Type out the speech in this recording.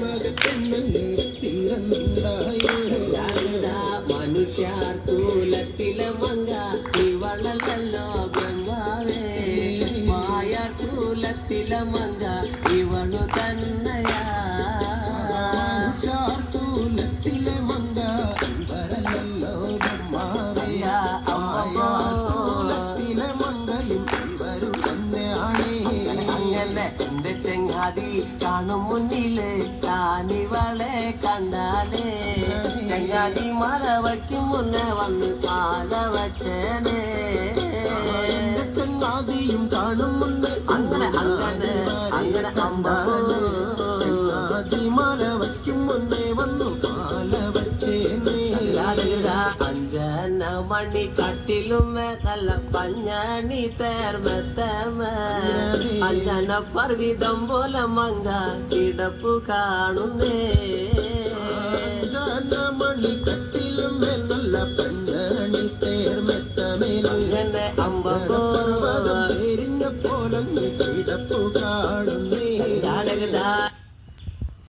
മകത്തെന്നു പിറന്നുണ്ടായോ മനുഷ്യർ കൂലത്തിലെ മങ്ക ഇവളല്ലോ ബ്രഹ്മാവേ മായർ കൂലത്തിലെ മങ്ക ഇവളു തന്നയാ. ചാർത്തൂലത്തിലെ മങ്ക ഇവരല്ലോ ബ്രഹ്മാവേ ആയാർത്തൂലത്തിലെ മങ്കയും ഇവരു തന്നെയാണേ. അങ്ങനെ ஆடி தானும் முன்னிலே தான் இவளே கண்டாலே செங்காதி மர வைக்கும் முன்னே வந்து பாத வச்சேனே செங்காதியும் காணும் முன்னே அங்கன அங்கன அங்கன அம்பானே தங்கா அஞ்சன மணி கட்டிலும் தல பஞ்சானி தேர்ம தேர்ம. அஞ்சன பர்விதம் போல மங்கா கிடப்பு காணுமே. அஞ்சன மணி கட்டிலும் நல்ல பஞ்சானி தேர்ம தமிழ் அம்போ தெரிஞ்ச போல கிடப்பு காணுமே.